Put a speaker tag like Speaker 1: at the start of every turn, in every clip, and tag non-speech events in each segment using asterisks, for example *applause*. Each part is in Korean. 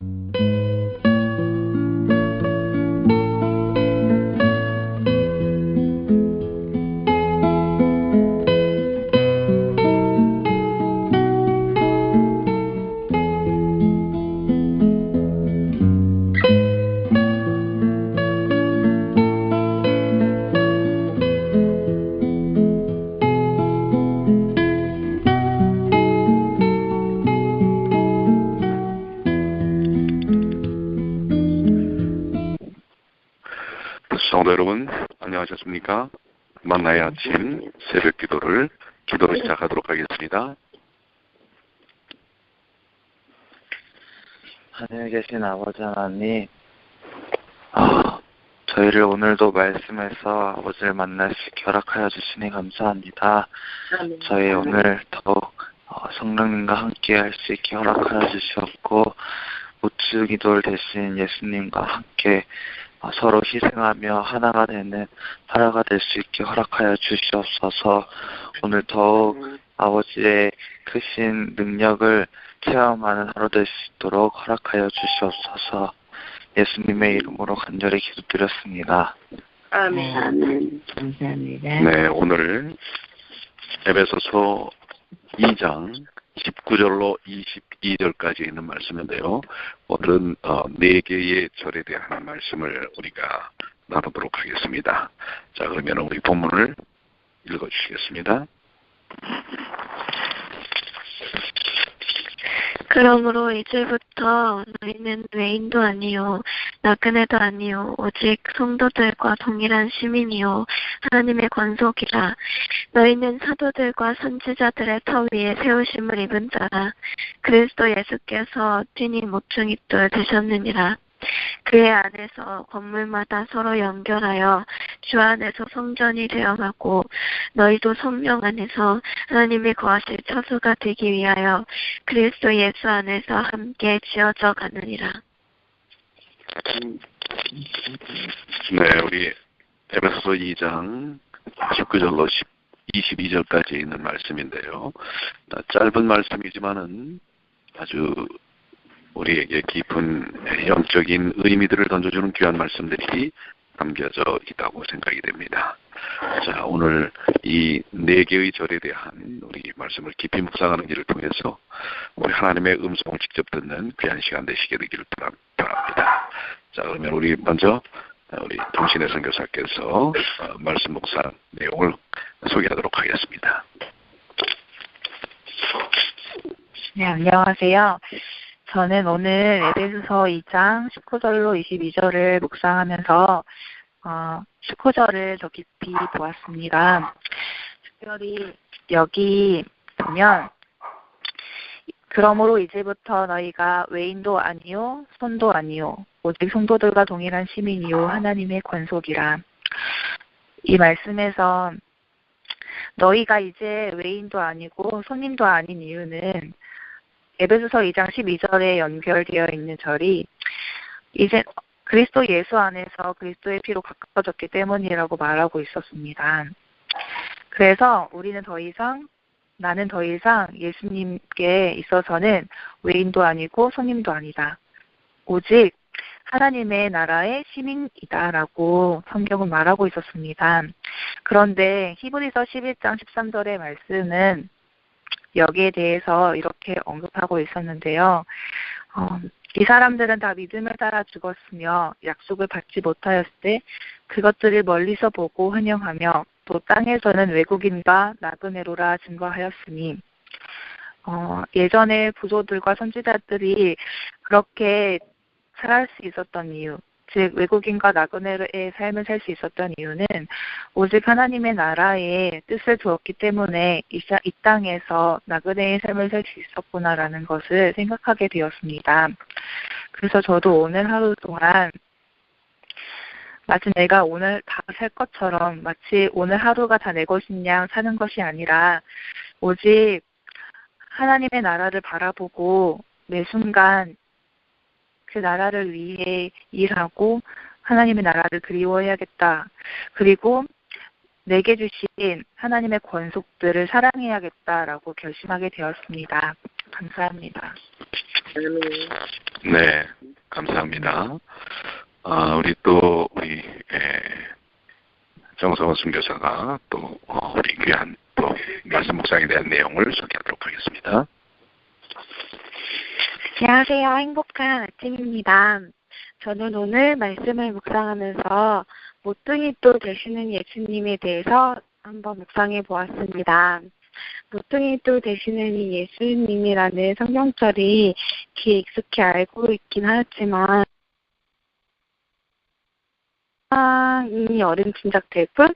Speaker 1: 성 만나의 아침 새벽 기도를 기도로 시작하도록 하겠습니다.
Speaker 2: 하늘에 계신 아버지 하나님, 아, 저희를 오늘도 말씀에서 아버지를 만날 수 있게 허락하여 주시니 감사합니다. 저희 오늘 더욱 어, 성령님과 함께 할 수 있게 허락하여 주시옵고 우주 기도를 대신 예수님과 함께 어, 서로 희생하며 하나가 되는 하나가 될 수 있게 허락하여 주시옵소서 오늘 더욱 아버지의 크신 능력을 체험하는 하루 될 수 있도록 허락하여 주시옵소서 예수님의 이름으로 간절히 기도드렸습니다.
Speaker 3: 아멘.
Speaker 4: 아멘. 감사합니다.
Speaker 1: 네, 오늘 에베소서 2장 19절로 22절까지 있는 말씀인데요. 오늘은 어, 네 개의 절에 대한 말씀을 우리가 나누도록 하겠습니다. 자, 그러면 우리 본문을 읽어주시겠습니다.
Speaker 3: 그러므로 이제부터 너희는 외인도 아니요 나그네도 아니요 오직 성도들과 동일한 시민이요 하나님의 권속이라. 너희는 사도들과 선지자들의 터 위에 세우심을 입은 자라. 그리스도 예수께서 뛰니 모퉁이돌 되셨느니라 그의 안에서 건물마다 서로 연결하여 주 안에서 성전이 되어가고 너희도 성령 안에서 하나님이 거하실 처소가 되기 위하여 그리스도 예수 안에서 함께 지어져 가느니라.
Speaker 1: 네, 우리 에베소서 2장 19절로 22절까지 있는 말씀인데요. 짧은 말씀이지만은 아주 우리에게 깊은 영적인 의미들을 던져주는 귀한 말씀들이 담겨져 있다고 생각이 됩니다. 자, 오늘 이 네 개의 절에 대한 우리 말씀을 깊이 묵상하는 길을 통해서 우리 하나님의 음성을 직접 듣는 귀한 시간 되시게 되기를 바랍니다. 자, 그러면 우리 먼저 우리 동신의 선교사께서 말씀 묵상 내용을 소개하도록 하겠습니다.
Speaker 5: 네, 안녕하세요. 저는 오늘 에베소서 2장 19절로 22절을 묵상하면서 어, 19절을 더 깊이 보았습니다. 특별히 여기 보면 그러므로 이제부터 너희가 외인도 아니요 손도 아니요 오직 성도들과 동일한 시민이요 하나님의 권속이라 이 말씀에서 너희가 이제 외인도 아니고 손님도 아닌 이유는 에베소서 2장 12절에 연결되어 있는 절이 이제 그리스도 예수 안에서 그리스도의 피로 가까워졌기 때문이라고 말하고 있었습니다. 그래서 우리는 더 이상 나는 더 이상 예수님께 있어서는 외인도 아니고 손님도 아니다. 오직 하나님의 나라의 시민이다라고 성경은 말하고 있었습니다. 그런데 히브리서 11장 13절의 말씀은 여기에 대해서 이렇게 언급하고 있었는데요. 어, 이 사람들은 다 믿음을 따라 죽었으며 약속을 받지 못하였을 때 그것들을 멀리서 보고 환영하며 또 땅에서는 외국인과 나그네로라 증거하였으니 어, 예전에 부조들과 선지자들이 그렇게 살아갈 수 있었던 이유 즉 외국인과 나그네의 삶을 살 수 있었던 이유는 오직 하나님의 나라에 뜻을 두었기 때문에 이, 이 땅에서 나그네의 삶을 살 수 있었구나라는 것을 생각하게 되었습니다. 그래서 저도 오늘 하루 동안 마치 내가 오늘 다 살 것처럼 마치 오늘 하루가 다내양 사는 것이 아니라 오직 하나님의 나라를 바라보고 매 순간 그 나라를 위해 일하고 하나님의 나라를 그리워해야겠다. 그리고 내게 주신 하나님의 권속들을 사랑해야겠다라고 결심하게 되었습니다. 감사합니다.
Speaker 1: 네, 감사합니다. 아, 우리 또 우리 예, 정성원 순교사가 또 어, 우리 귀한 또 말씀 묵상에 대한 내용을 소개하도록 하겠습니다.
Speaker 6: 안녕하세요. 행복한 아침입니다. 저는 오늘 말씀을 묵상하면서 모퉁이 또 되시는 예수님에 대해서 한번 묵상해 보았습니다. 모퉁이 또 되시는 이 예수님이라는 성경절이 귀에 익숙히 알고 있긴 하였지만 이 어린 짐작될 뿐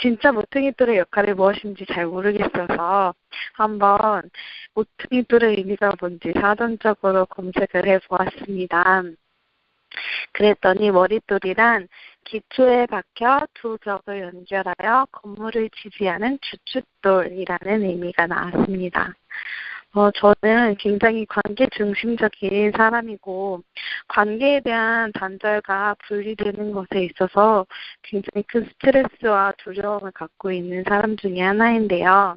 Speaker 6: 진짜 모퉁이돌의 역할이 무엇인지 잘 모르겠어서 한번 모퉁이돌의 의미가 뭔지 사전적으로 검색을 해보았습니다. 그랬더니 머릿돌이란 기초에 박혀 두 벽을 연결하여 건물을 지지하는 주춧돌이라는 의미가 나왔습니다. 어, 저는 굉장히 관계 중심적인 사람이고, 관계에 대한 단절과 분리되는 것에 있어서 굉장히 큰 스트레스와 두려움을 갖고 있는 사람 중에 하나인데요.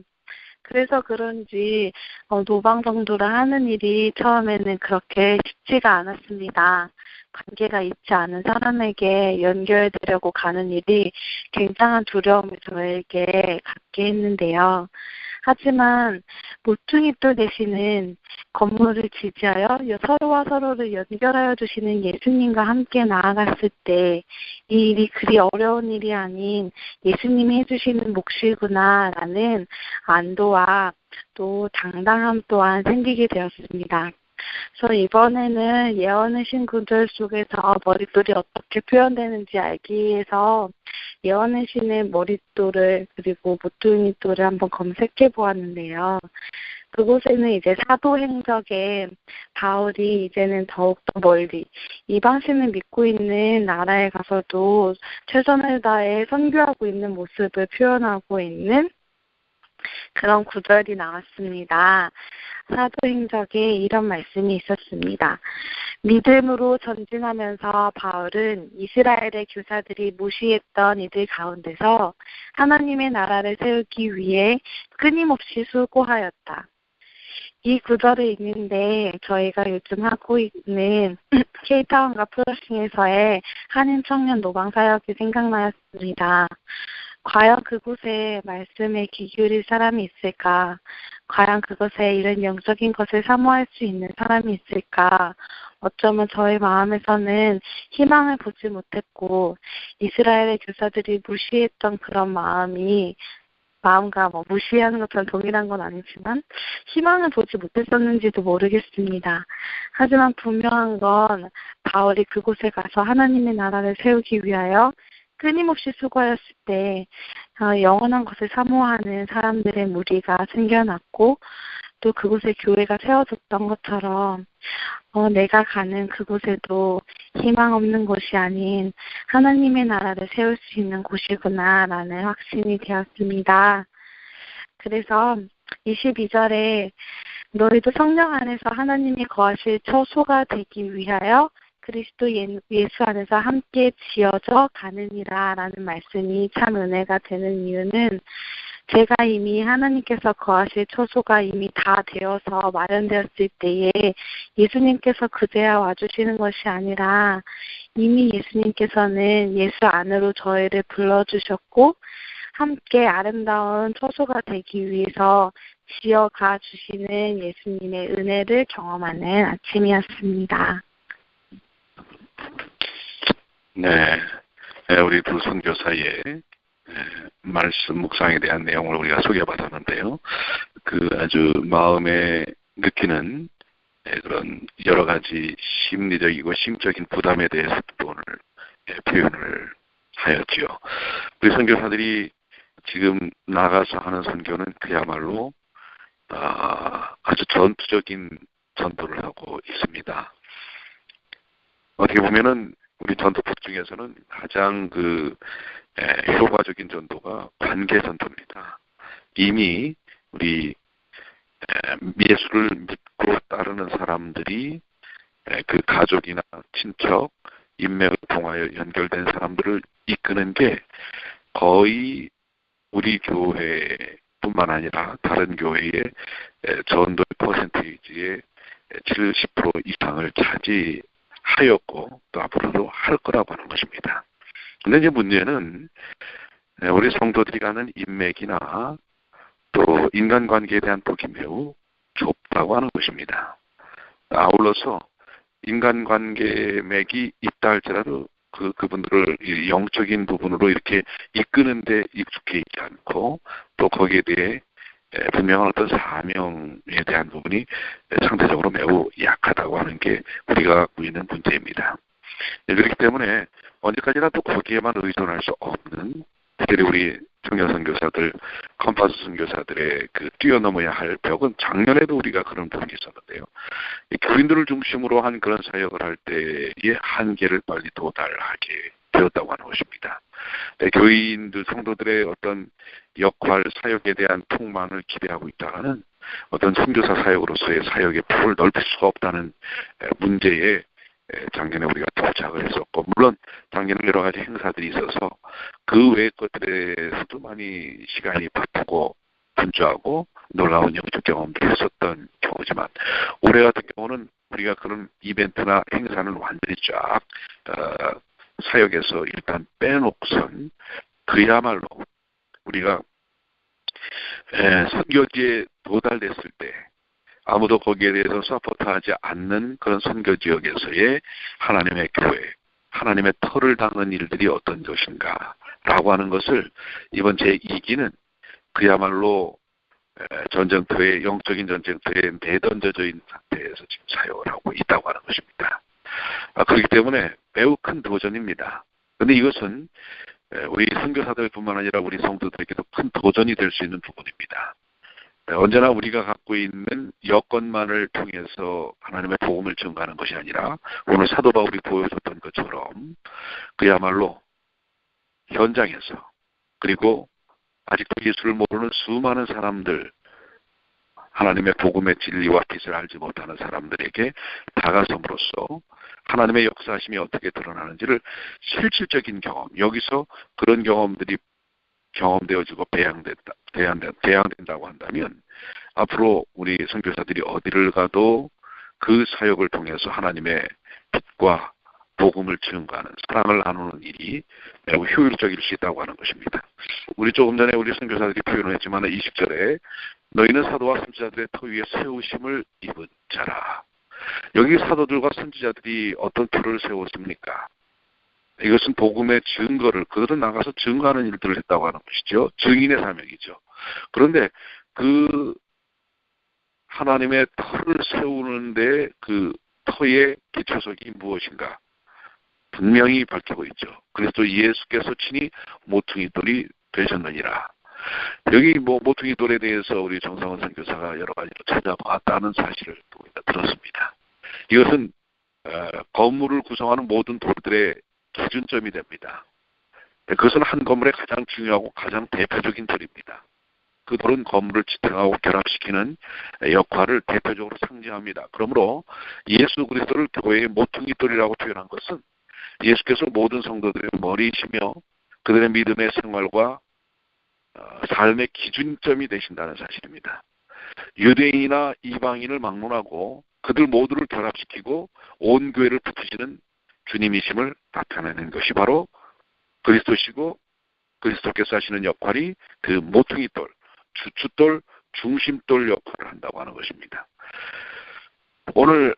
Speaker 6: 그래서 그런지 어, 노방 정도를 하는 일이 처음에는 그렇게 쉽지가 않았습니다. 관계가 있지 않은 사람에게 연결되려고 가는 일이 굉장한 두려움을 저에게 갖게 했는데요. 하지만 모퉁이돌 대신은 건물을 지지하여 서로와 서로를 연결하여 주시는 예수님과 함께 나아갔을 때 이 일이 그리 어려운 일이 아닌 예수님이 해주시는 몫이구나라는 안도와 또 당당함 또한 생기게 되었습니다. 그래서 이번에는 예언의신 구절 속에서 머릿돌이 어떻게 표현되는지 알기 위해서 예언의 신의 머릿돌을 그리고 모퉁이돌을 한번 검색해 보았는데요. 그곳에는 이제 사도행적에 바울이 이제는 더욱더 멀리 이방신을 믿고 있는 나라에 가서도 최선을 다해 선교하고 있는 모습을 표현하고 있는 그런 구절이 나왔습니다. 사도행적에 이런 말씀이 있었습니다. 믿음으로 전진하면서 바울은 이스라엘의 교사들이 무시했던 이들 가운데서 하나님의 나라를 세우기 위해 끊임없이 수고하였다. 이 구절을 읽는데 저희가 요즘 하고 있는 *clears throat* 케이타운과 플러싱에서의 한인 청년 노방 사역이 생각나였습니다. 과연 그곳에 말씀에 귀 기울일 사람이 있을까? 과연 그것에 이런 영적인 것을 사모할 수 있는 사람이 있을까? 어쩌면 저의 마음에서는 희망을 보지 못했고 이스라엘의 교사들이 무시했던 그런 마음이 마음과 뭐 무시하는 것처럼 동일한 건 아니지만 희망을 보지 못했었는지도 모르겠습니다. 하지만 분명한 건 바울이 그곳에 가서 하나님의 나라를 세우기 위하여 끊임없이 수고하였을 때 어, 영원한 것을 사모하는 사람들의 무리가 생겨났고 또 그곳에 교회가 세워졌던 것처럼 어, 내가 가는 그곳에도 희망 없는 곳이 아닌 하나님의 나라를 세울 수 있는 곳이구나라는 확신이 되었습니다. 그래서 22절에 너희도 성령 안에서 하나님이 거하실 처소가 되기 위하여 그리스도 예, 예수 안에서 함께 지어져 가느니라 라는 말씀이 참 은혜가 되는 이유는 제가 이미 하나님께서 거하실 처소가 이미 다 되어서 마련되었을 때에 예수님께서 그제야 와주시는 것이 아니라 이미 예수님께서는 예수 안으로 저희를 불러주셨고 함께 아름다운 처소가 되기 위해서 지어가 주시는 예수님의 은혜를 경험하는 아침이었습니다.
Speaker 1: 네, 네 우리 두 선교사의 말씀 묵상에 대한 내용을 우리가 소개받았는데요. 그 아주 마음에 느끼는 그런 여러 가지 심리적이고 심적인 부담에 대해서도 오늘 표현을 하였지요. 우리 선교사들이 지금 나가서 하는 선교는 그야말로 아, 아주 전투적인 전도를 하고 있습니다. 어떻게 보면은 우리 전도법 중에서는 가장 그 에, 효과적인 전도가 관계 전도입니다. 이미 우리 에, 예수를 믿고 따르는 사람들이 에, 그 가족이나 친척, 인맥을 통하여 연결된 사람들을 이끄는 게 거의 우리 교회뿐만 아니라 다른 교회의 전도의 퍼센테이지의 70% 이상을 차지 하였고 또 앞으로도 할 거라고 하는 것입니다. 근데 이제 문제는 우리 성도들이 가는 인맥이나 또 인간관계에 대한 폭이 매우 좁다고 하는 것입니다. 아울러서 인간관계 맥이 있다 할지라도 그, 그분들을 영적인 부분으로 이렇게 이끄는데 익숙해 있지 않고 또 거기에 대해 분명한 어떤 사명에 대한 부분이 상대적으로 매우 약하다고 하는 게 우리가 갖고 있는 문제입니다. 그렇기 때문에 언제까지나 또 거기에만 의존할 수 없는 특별히 우리 청년 선교사들, 컴파스 선교사들의 그 뛰어넘어야 할 벽은 작년에도 우리가 그런 부분이 있었는데요. 교인들을 중심으로 한 그런 사역을 할 때의 한계를 빨리 도달하게 되었다고 하는 것입니다. 네, 교인들, 성도들의 어떤 역할, 사역에 대한 풍만을 기대하고 있다가는 어떤 선교사 사역으로서의 사역의 폭을 넓힐 수가 없다는 문제에 작년에 우리가 도착을 했었고 물론 작년에 여러 가지 행사들이 있어서 그 외의 것들에서도 많이 시간이 바쁘고 분주하고 놀라운 영적 경험들을 했었던 경우지만 올해 같은 경우는 우리가 그런 이벤트나 행사는 완전히 쫙 어, 사역에서 일단 빼놓고선 그야말로 우리가 에, 선교지에 도달됐을 때 아무도 거기에 대해서 서포트하지 않는 그런 선교 지역에서의 하나님의 교회, 하나님의 털을 닦는 일들이 어떤 것인가 라고 하는 것을 이번 제 2기는 그야말로 전쟁터에 영적인 전쟁터에 내던져져 있는 상태에서 지금 사용을 하고 있다고 하는 것입니다. 아, 그렇기 때문에 매우 큰 도전입니다. 그런데 이것은 우리 선교사들뿐만 아니라 우리 성도들에게도 큰 도전이 될 수 있는 부분입니다. 네, 언제나 우리가 갖고 있는 여건만을 통해서 하나님의 복음을 증가하는 것이 아니라 오늘 사도 바울이 보여줬던 것처럼 그야말로 현장에서 그리고 아직도 예수를 모르는 수많은 사람들 하나님의 복음의 진리와 빛을 알지 못하는 사람들에게 다가섬으로써 하나님의 역사심이 어떻게 드러나는지를 실질적인 경험 여기서 그런 경험들이 경험되어지고 배양된다, 배양된, 배양된다고 한다면 앞으로 우리 선교사들이 어디를 가도 그 사역을 통해서 하나님의 빛과 복음을 증거하는 사랑을 나누는 일이 매우 효율적일 수 있다고 하는 것입니다. 우리 조금 전에 우리 선교사들이 표현을 했지만 20절에 너희는 사도와 선지자들의 터 위에 세우심을 입은 자라. 여기 사도들과 선지자들이 어떤 표를 세웠습니까? 이것은 복음의 증거를 그들은 나가서 증거하는 일들을 했다고 하는 것이죠. 증인의 사명이죠. 그런데 그 하나님의 터를 세우는데 그 터의 기초석이 무엇인가? 분명히 밝히고 있죠. 그래서 예수께서 친히 모퉁이 돌이 되셨느니라. 여기 뭐 모퉁이 돌에 대해서 우리 정상원 선교사가 여러 가지로 찾아봤다는 사실을 또 들었습니다. 이것은 어, 건물을 구성하는 모든 돌들의 기준점이 됩니다. 그것은 한 건물의 가장 중요하고 가장 대표적인 돌입니다. 그 돌은 건물을 지탱하고 결합시키는 역할을 대표적으로 상징합니다. 그러므로 예수 그리스도를 교회의 모퉁이 돌이라고 표현한 것은 예수께서 모든 성도들의 머리이시며 그들의 믿음의 생활과 어, 삶의 기준점이 되신다는 사실입니다. 유대인이나 이방인을 막론하고 그들 모두를 결합시키고 온 교회를 붙이시는 주님이심을 나타내는 것이 바로 그리스도시고 그리스도께서 하시는 역할이 그 모퉁이 돌, 주춧돌, 중심돌 역할을 한다고 하는 것입니다. 오늘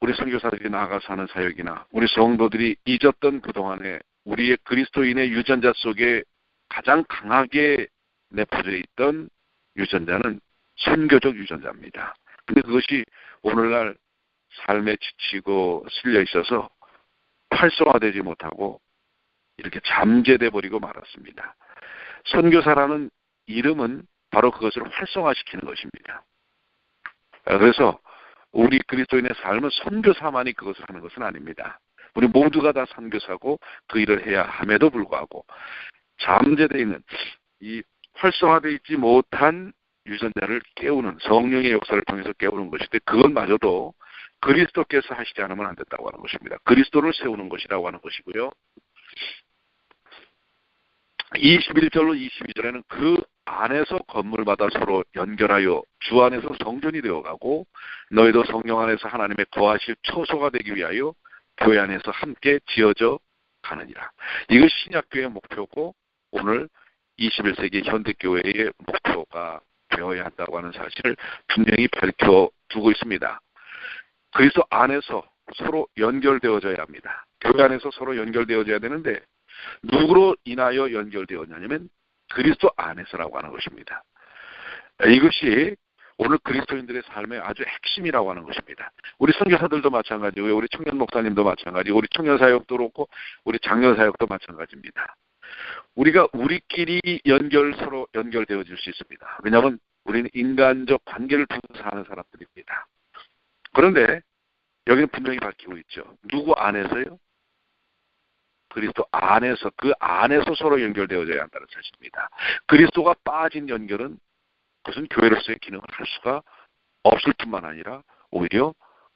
Speaker 1: 우리 선교사들이 나아가서 하는 사역이나 우리 성도들이 잊었던 그동안에 우리의 그리스도인의 유전자 속에 가장 강하게 내포져 있던 유전자는 선교적 유전자입니다. 근데 그것이 오늘날 삶에 지치고 실려 있어서 활성화되지 못하고 이렇게 잠재돼 버리고 말았습니다. 선교사라는 이름은 바로 그것을 활성화시키는 것입니다. 그래서 우리 그리스도인의 삶은 선교사만이 그것을 하는 것은 아닙니다. 우리 모두가 다 선교사고 그 일을 해야 함에도 불구하고 잠재되어 있는 이 활성화되어 있지 못한 유전자를 깨우는 성령의 역사를 통해서 깨우는 것인데 그것마저도 그리스도께서 하시지 않으면 안 된다고 하는 것입니다. 그리스도를 세우는 것이라고 하는 것이고요. 21절로 22절에는 그 안에서 건물마다 서로 연결하여 주 안에서 성전이 되어가고 너희도 성령 안에서 하나님의 거하실 초소가 되기 위하여 교회 안에서 함께 지어져 가느니라. 이것이 신약교회의 목표고 오늘 21세기 현대교회의 목표가 되어야 한다고 하는 사실을 분명히 밝혀두고 있습니다. 그리스도 안에서 서로 연결되어져야 합니다. 교회 안에서 서로 연결되어져야 되는데 누구로 인하여 연결되었냐면 그리스도 안에서라고 하는 것입니다. 이것이 오늘 그리스도인들의 삶의 아주 핵심이라고 하는 것입니다. 우리 선교사들도 마찬가지고요. 우리 청년 목사님도 마찬가지고 우리 청년 사역도 그렇고 우리 장년 사역도 마찬가지입니다. 우리가 우리끼리 연결 서로 연결되어 질 수 있습니다. 왜냐하면 우리는 인간적 관계를 통해서 사는 사람들입니다. 그런데 여기는 분명히 밝히고 있죠. 누구 안에서요? 그리스도 안에서 그 안에서 서로 연결되어져야 한다는 사실입니다. 그리스도가 빠진 연결은 그것은 교회로서의 기능을 할 수가 없을 뿐만 아니라 오히려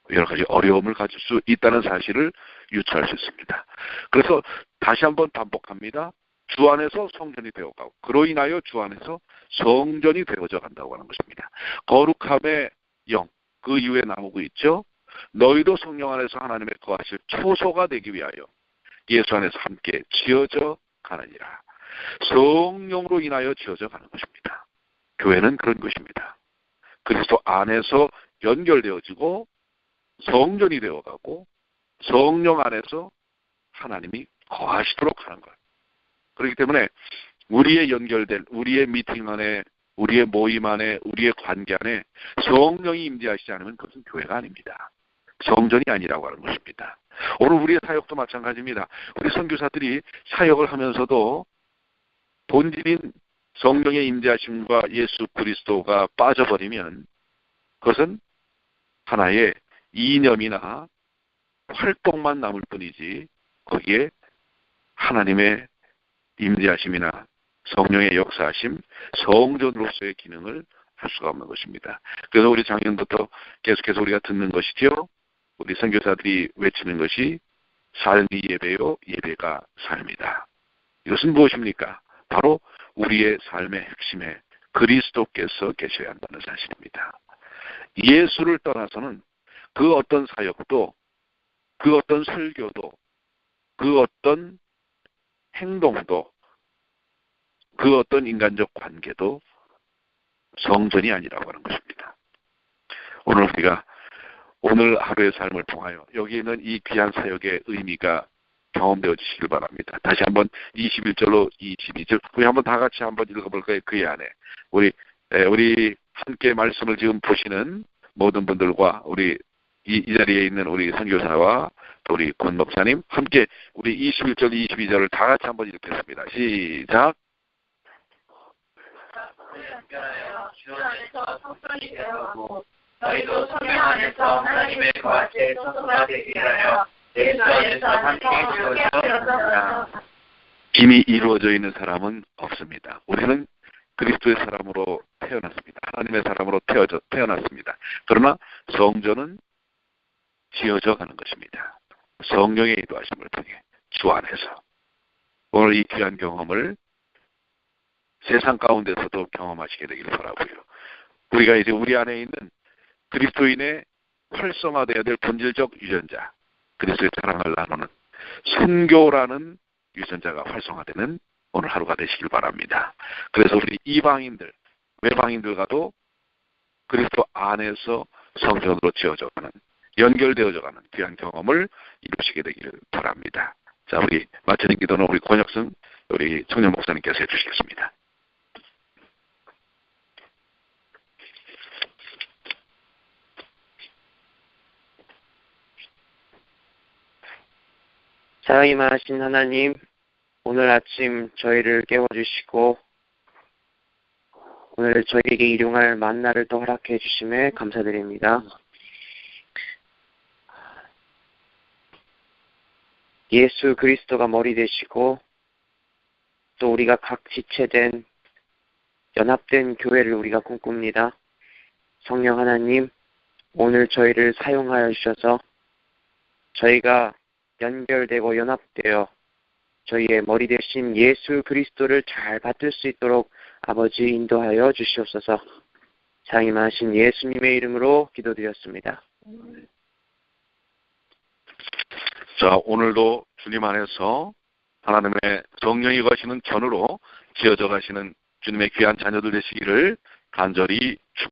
Speaker 1: 여러 가지 어려움을 가질 수 있다는 사실을 유추할 수 있습니다. 그래서 다시 한번 반복합니다. 주 안에서 성전이 되어가고 그로 인하여 주 안에서 성전이 되어져 간다고 하는 것입니다. 거룩함의 영, 그 이후에 나오고 있죠. 너희도 성령 안에서 하나님의 거하실 초소가 되기 위하여 예수 안에서 함께 지어져 가느니라. 성령으로 인하여 지어져 가는 것입니다. 교회는 그런 것입니다. 그리스도 안에서 연결되어지고 성전이 되어가고 성령 안에서 하나님이 거하시도록 하는 것. 그렇기 때문에 우리의 연결된 우리의 미팅 안에 우리의 모임 안에 우리의 관계 안에 성령이 임재하시지 않으면 그것은 교회가 아닙니다. 성전이 아니라고 하는 것입니다. 오늘 우리의 사역도 마찬가지입니다. 우리 선교사들이 사역을 하면서도 본질인 성령의 임재하심과 예수 그리스도가 빠져버리면 그것은 하나의 이념이나 활동만 남을 뿐이지 거기에 하나님의 임재하심이나 성령의 역사하심, 성전으로서의 기능을 할 수가 없는 것입니다. 그래서 우리 작년부터 계속해서 우리가 듣는 것이지요. 우리 선교사들이 외치는 것이 삶이 예배요, 예배가 삶이다. 이것은 무엇입니까? 바로 우리의 삶의 핵심에 그리스도께서 계셔야 한다는 사실입니다. 예수를 떠나서는 그 어떤 사역도, 그 어떤 설교도, 그 어떤 행동도, 그 어떤 인간적 관계도 성전이 아니라고 하는 것입니다. 오늘 우리가 오늘 하루의 삶을 통하여 여기 있는 이 귀한 사역의 의미가 경험되어지시길 바랍니다. 다시 한번 21절로 22절 우리 한번 다 같이 한번 읽어볼까요? 그의 안에 우리 우리 함께 말씀을 지금 보시는 모든 분들과 우리 이, 이 자리에 있는 우리 선교사와 또 우리 권 목사님 함께 우리 21절 22절을 다 같이 한번 읽겠습니다. 시작.
Speaker 7: 주 안에서 성전이 되어가고 너희도 성령 안에서 하나님의 거하실 소소가 되기 위하여 예수 안에서 함께 지어져
Speaker 1: 이미 이루어져 있는 사람은 없습니다. 우리는 그리스도의 사람으로 태어났습니다. 하나님의 사람으로 태어져, 태어났습니다. 그러나 성전은 지어져 가는 것입니다. 성령의 인도하심을 통해 주 안에서 오늘 이 귀한 경험을 세상 가운데서도 경험하시게 되기를 바라고요. 우리가 이제 우리 안에 있는 그리스도인의 활성화되어야 될 본질적 유전자, 그리스도의 사랑을 나누는 순교라는 유전자가 활성화되는 오늘 하루가 되시길 바랍니다. 그래서 우리 이방인들, 외방인들과도 그리스도 안에서 성전으로 지어져가는 연결되어져가는 귀한 경험을 이루시게 되기를 바랍니다. 자, 우리 마치는 기도는 우리 권혁승 우리 청년 목사님께서 해주시겠습니다.
Speaker 8: 자임하신 하나님, 오늘 아침 저희를 깨워주시고 오늘 저희에게 일용할 만나를 또 허락해 주심에 감사드립니다. 예수 그리스도가 머리 되시고 또 우리가 각 지체된 연합된 교회를 우리가 꿈꿉니다. 성령 하나님, 오늘 저희를 사용하여 주셔서 저희가 연결되고 연합되어 저희의 머리 대신 예수 그리스도를 잘 받들 수 있도록 아버지 인도하여 주시옵소서. 장임하신 예수님의 이름으로 기도드렸습니다.
Speaker 1: 자, 오늘도 주님 안에서 하나님의 성령이 거시는 견으로 지어져 가시는 주님의 귀한 자녀들 되시기를 간절히 축